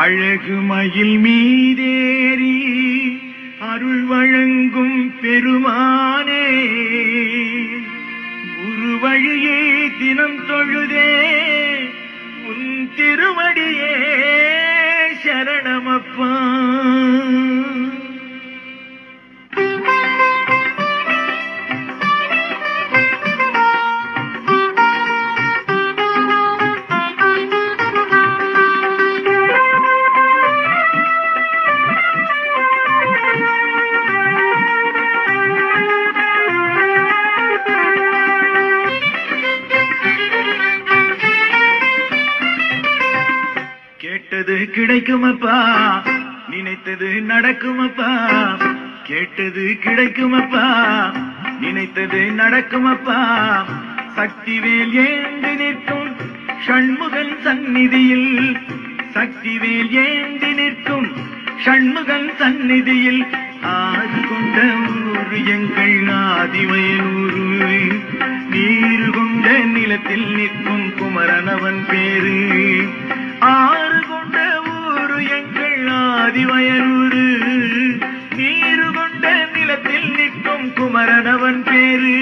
அழகு மயில் மீதேறி அருள் வழங்கும் பெருமானே. குரு வழியே தினம் தொழுதே உன் திருவடியே சரணமப்பா. நினைத்தது கிடைக்குமப்பா. நினைத்தது நடக்குமப்பா. கேட்டது கிடைக்குமப்பா. நினைத்தது நடக்குமப்பா. சக்திவேல் ஏந்தி நிற்கும் ஷண்முகன் சந்நிதியில். சக்திவேல் ஏந்தி நிற்கும் ஷண்முகன் சந்நிதியில். ஆறு கொண்ட ஊர் எங்கள் ஆதிவயலூர் நீர் கொண்ட நிலத்தில் நிற்கும் குமரனவன் பேரு. ஆ ஆதிவயலூரு நீரு கொண்ட நிலத்தில் நிற்கும் குமரனவன் பேரு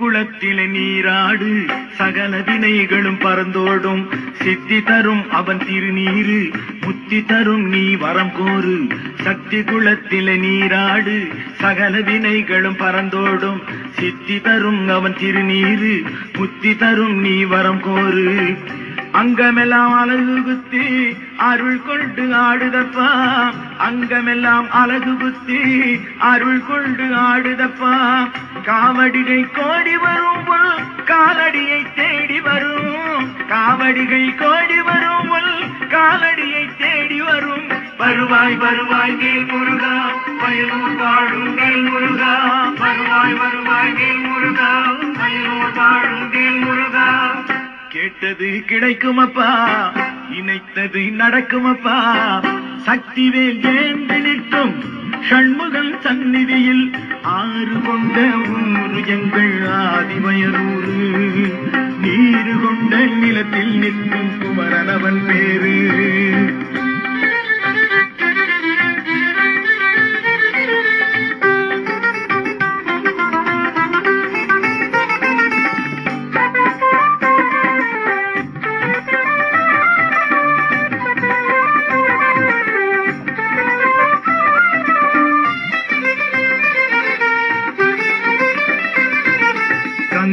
குளத்திலே நீராடு சகல வினைகளும் பறந்தோடும். சித்தி தரும் அவன் திருநீரு முத்தி தரும் நீ வரம் கோரு. சக்தி குளத்திலே நீராடு சகல வினைகளும் பறந்தோடும். சித்தி தரும் அவன் திருநீரு முத்தி தரும் நீ வரம் கோரு. அங்கமெல்லாம் அழகு குத்தி அருள் கொண்டு ஆடுதப்பா. அங்கமெல்லாம் அழகு குத்தி அருள் கொண்டு ஆடுதப்பா. காவடிகை கோடி வரும் பொல் காலடியை தேடி வரும். காவடிகை கோடி வரும் பொல் காலடியை தேடி வரும். வருவாய் வருவாய் நீர் முருகா வயலூர் வாழும் நீல் முருகா. வருவாய் வருவாய் நீர் முருகா வயலூர் வாழும் நீல் முருகா. கேட்டது கிடைக்குமப்பா இணைத்தது நடக்குமப்பா. சக்திவேல் ஏந்து நிற்கும் ஷண்முகன் சந்நிதியில் ஆறு கொண்ட ஊரு எங்கள் ஆதிவயலூரு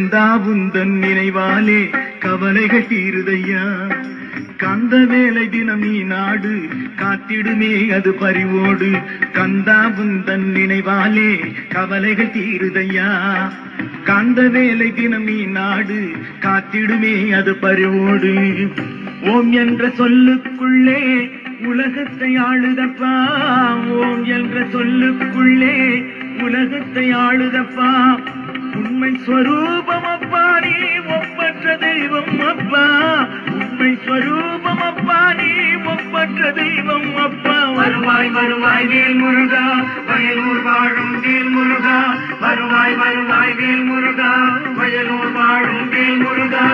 கந்தா உந்தன் நினைவாலே கவலைகள் தீருதையா? கந்த வேலை தினம் நீ நாடு காத்திடுமே அது பறிவோடு கந்தா உந்தன் நினைவாலே கவலைகள் தீருதையா? கந்த வேலை தினம் நீ நாடு காத்திடுமே அது பறிவோடு ஓம் என்ற சொல்லுக்குள்ளே உலகத்தை ஆளுதப்பா. ஓம் என்ற சொல்லுக்குள்ளே உலகத்தை ஆளுதப்பா. உண்மை ஸ்வரூபம் அப்பா நீ ஒப்பற்ற தெய்வம் அப்பா. உண்மை ஸ்வரூபம் அப்பா நீ ஒப்பற்ற தெய்வம் அப்பா. வருவாய் வருவாய் வேல் முருகா. வயலூர் வாழும் வேல் முருகா. வருவாய் வருவாய் வேல் முருகா. வயலூர் வாழும் வேல் முருகா.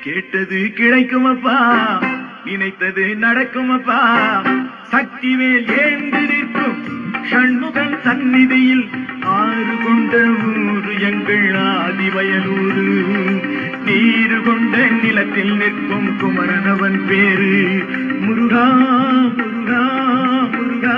கேட்டது கிடைக்குமப்பா நினைத்தது நடக்குமப்பா சக்திவேல் ஏந்து நிற்கும் ஷண்முகன் சந்நிதியில் ஆறு கொண்ட ஊரு எங்கள் ஆதிவயலூரு. நீரு கொண்ட நிலத்தில் நிற்கும் குமரனவன் பேரு. முருகா முருகா முருகா.